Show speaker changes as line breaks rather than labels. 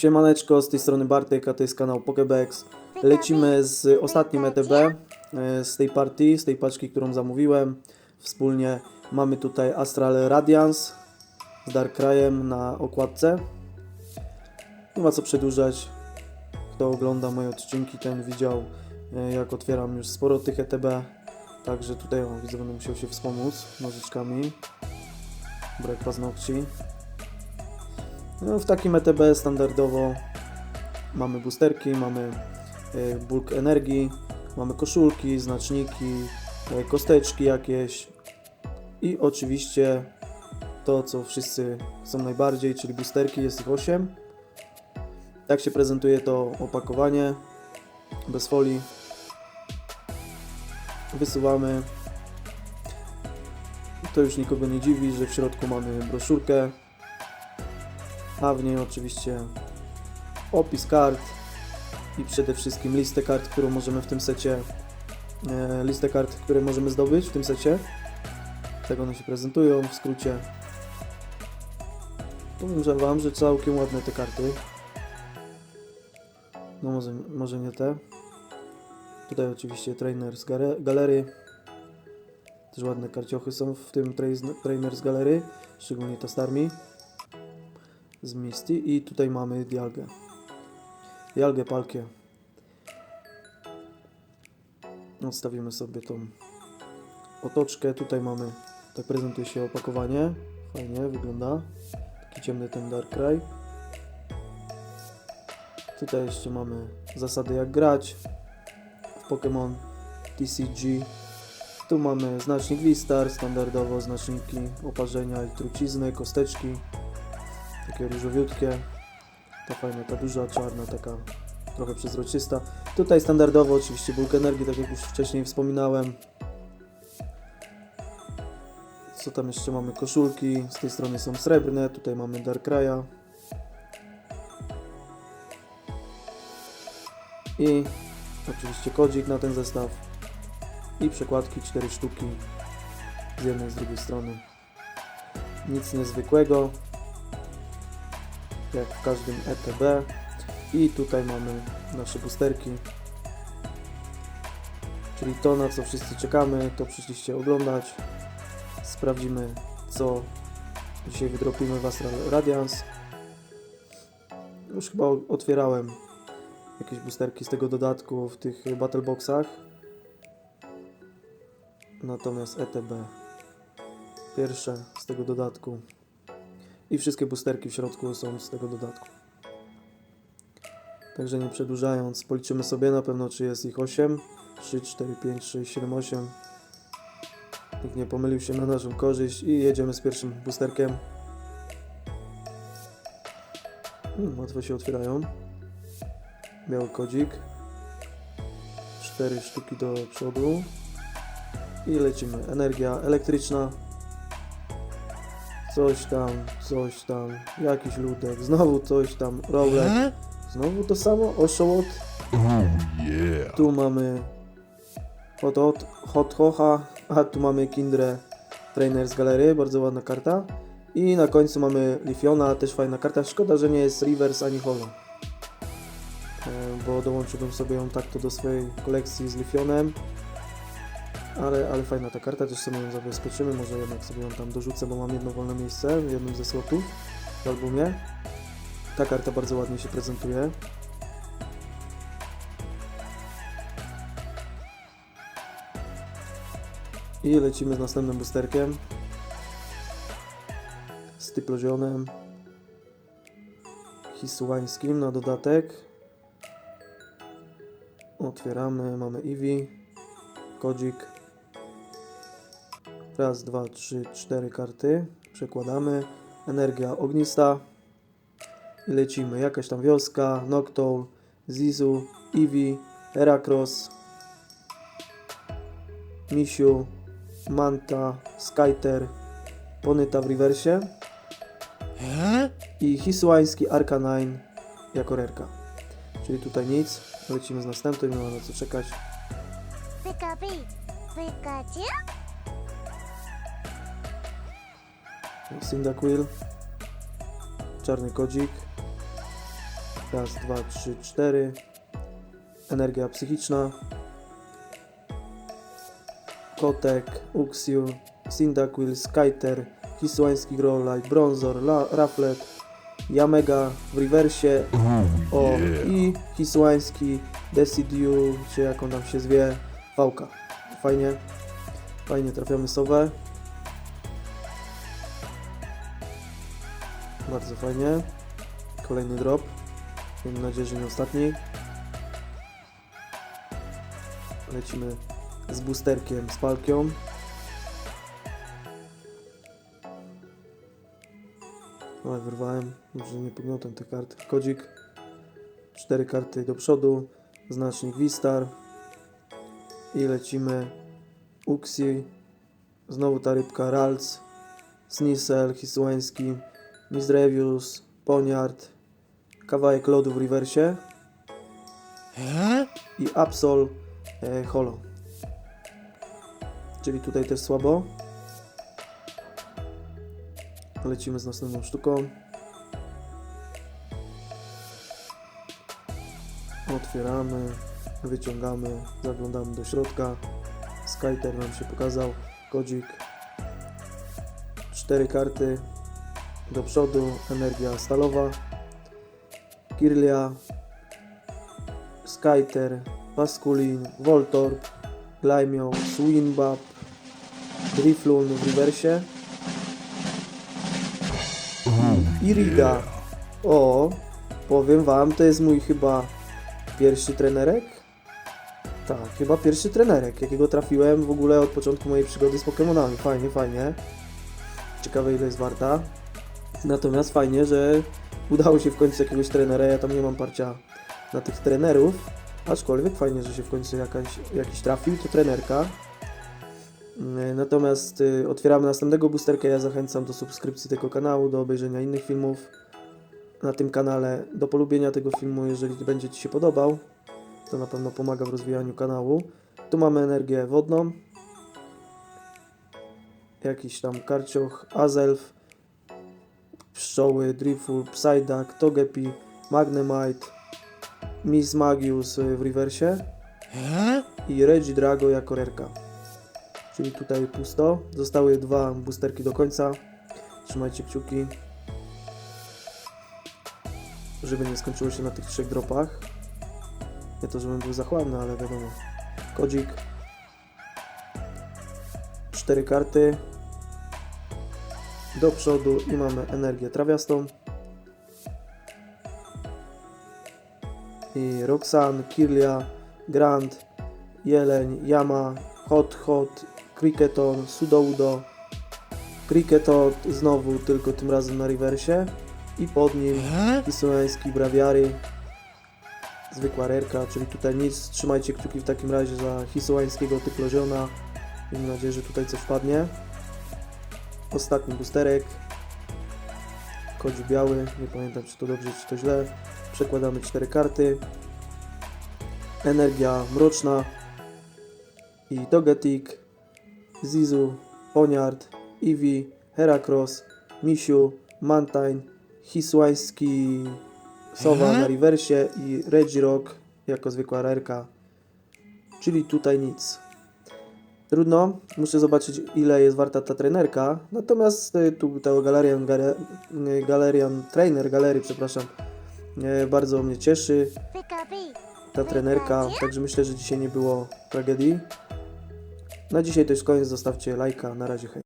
Siemaneczko, z tej strony Bartek, a to jest kanał Pokebex. Lecimy z ostatnim ETB, e, z tej partii, z tej paczki, którą zamówiłem. Wspólnie mamy tutaj Astral Radiance z Darkrayem na okładce. Nie ma co przedłużać. Kto ogląda moje odcinki, ten widział, e, jak otwieram już sporo tych ETB. Także tutaj o, widzę, będę musiał się wspomóc nożyczkami. Brak paznokci. No, w takim ETB standardowo mamy boosterki, mamy e, bulk energii, mamy koszulki, znaczniki, e, kosteczki jakieś i oczywiście to, co wszyscy chcą najbardziej, czyli boosterki, jest ich 8. Tak się prezentuje to opakowanie bez folii. Wysyłamy. To już nikogo nie dziwi, że w środku mamy broszurkę, a w niej oczywiście opis kart i przede wszystkim listę kart, którą możemy w tym secie, e, listę kart, które możemy zdobyć w tym secie. Tak one się prezentują w skrócie. Powiem Wam, że całkiem ładne te karty. No może, może nie te. Tutaj oczywiście trainer z galerii. Też ładne karciochy są w tym trai- trainer z galerii, szczególnie ta Starmie z Misty i tutaj mamy Dialgę. Dialgę Palkie. Odstawimy sobie tą otoczkę. Tutaj mamy, tak prezentuje się opakowanie. Fajnie wygląda. Taki ciemny ten Darkrai. Tutaj jeszcze mamy zasady jak grać w Pokémon TCG. Tu mamy znacznik Vistar, standardowo znaczniki oparzenia i trucizny, kosteczki takie różowiutkie. Ta fajna, ta duża, czarna, taka trochę przezroczysta. Tutaj standardowo oczywiście bulk energii, tak jak już wcześniej wspominałem. Co tam jeszcze mamy? Koszulki, z tej strony są srebrne, tutaj mamy Darkraya. I oczywiście kodzik na ten zestaw. I przekładki 4 sztuki z jednej z drugiej strony. Nic niezwykłego jak w każdym ETB i tutaj mamy nasze boosterki. Czyli to na co wszyscy czekamy to przyszliście oglądać. Sprawdzimy co dzisiaj wydropimy w Astral Radiance. Już chyba otwierałem jakieś boosterki z tego dodatku w tych battle boxach natomiast ETB pierwsze z tego dodatku i wszystkie boosterki w środku są z tego dodatku. Także nie przedłużając, policzymy sobie na pewno, czy jest ich 8, 3, 4, 5, 6, 7, 8. Nikt nie pomylił się na naszą korzyść i jedziemy z pierwszym boosterkiem. Hmm, łatwo się otwierają. Biały kodzik. 4 sztuki do przodu. I lecimy. Energia elektryczna. Coś tam, coś tam, jakiś ludek, znowu coś tam, Rowlet, znowu to samo, Oshawott,
Oh yeah.
tu mamy Hot Hot, Hot Hocha, a tu mamy Kindre Trainer z galerii, bardzo ładna karta. I na końcu mamy Lifiona, też fajna karta, szkoda, że nie jest Reverse ani Holo. E, Bo dołączyłbym sobie ją takto do swojej kolekcji z Lifionem. Ale, ale fajna ta karta, też sobie ją zabezpieczymy, może jednak sobie ją tam dorzucę, bo mam jedno wolne miejsce w jednym ze slotów w albumie. Ta karta bardzo ładnie się prezentuje. I lecimy z następnym boosterkiem. Z typlozionem. Hisułańskim na dodatek. Otwieramy, mamy Eevee, kodzik. Raz, dwa, trzy, cztery karty. Przekładamy. Energia ognista. I lecimy. Jakaś tam wioska, Noctowl, Zizu, Eevee, Heracross, Misiu, Manta, Skyter, Ponyta w rewersie i Hisłański Arcanine jako rerka. Czyli tutaj nic. Lecimy z następnym, nie ma na co czekać.
Pika Pikachu?
Cyndaquil, czarny kodzik, Raz, dwa, trzy, cztery. Energia psychiczna. Kotek, Uxiu, Cyndaquil, Skyter, Hisłański Growlite, Bronzor, La, Raflet, Yamega w rewersie. O,
yeah.
i Hisłański, Decidueye, czy jak on tam się zwie, Wałka. Fajnie. Fajnie trafiamy sowę. Bardzo fajnie. Kolejny drop. Miejmy nadzieję, że nie ostatni. Lecimy z boosterkiem, z palkią. Ale wyrwałem, może nie podmiotłem te karty. Kodzik. Cztery karty do przodu. Znacznik Wistar. I lecimy. Uxi. Znowu ta rybka Ralc. Snisel, Hisłański. Misdrevius, Poniard. Kawałek lodu w rewersie. I Absol e, Holo. Czyli tutaj też słabo. Lecimy z następną sztuką. Otwieramy, wyciągamy, zaglądamy do środka. Skyter nam się pokazał, kodzik. Cztery karty do przodu, energia stalowa. Kirlia, Skyter, Pasculin, Voltorb, Glaimio, Swinbab, Drifloon w rewersie. Irida. O, powiem wam, to jest mój chyba pierwszy trenerek. Tak, chyba pierwszy trenerek, jakiego trafiłem w ogóle od początku mojej przygody z Pokémonami. Fajnie, fajnie. Ciekawe ile jest warta. Natomiast fajnie, że udało się w końcu jakiegoś trenera. Ja tam nie mam parcia na tych trenerów. Aczkolwiek fajnie, że się w końcu jakaś, jakiś trafił. To trenerka. Mm, Natomiast y, otwieramy następnego boosterka. Ja zachęcam do subskrypcji tego kanału, do obejrzenia innych filmów na tym kanale, do polubienia tego filmu, jeżeli będzie Ci się podobał. To na pewno pomaga w rozwijaniu kanału. Tu mamy energię wodną. Jakiś tam karcioch, Azelf, pszczoły, Driful, Psyduck, Togepi, Magnemite, Miss Magius w rewersie i Regidrago jako rerka. Czyli tutaj pusto. Zostały dwa boosterki do końca. Trzymajcie kciuki, żeby nie skończyło się na tych trzech dropach. Nie to, żebym był zachłanny, ale wiadomo. Kodzik. Cztery karty. Do przodu i mamy energię trawiastą. I Roxanne, Kirlia, Grand, Jeleń, Yama, Hot Hot, Cricketon, Sudoudo, Cricketot znowu, tylko tym razem na rewersie. I pod nim Hisołański Brawiary, zwykła rerka, czyli tutaj nic, trzymajcie kciuki w takim razie za Hisołańskiego Typloziona, mam nadzieję, że tutaj coś wpadnie. Ostatni boosterek, kodzi biały, nie pamiętam czy to dobrze, czy to źle, przekładamy cztery karty, energia mroczna, i Togetic, Zizu, Poniard, Eevee, Heracross, Misiu, Mantine, Hisłański Sowa na rewersie i Regirock jako zwykła rerka. Czyli tutaj nic. Trudno, muszę zobaczyć ile jest warta ta trenerka. Natomiast y, tu ta Galerian, y, Galerian Trainer, Galery, przepraszam, y, bardzo mnie cieszy ta trenerka, także myślę, że dzisiaj nie było tragedii. Na dzisiaj to już koniec, zostawcie lajka, na razie hej.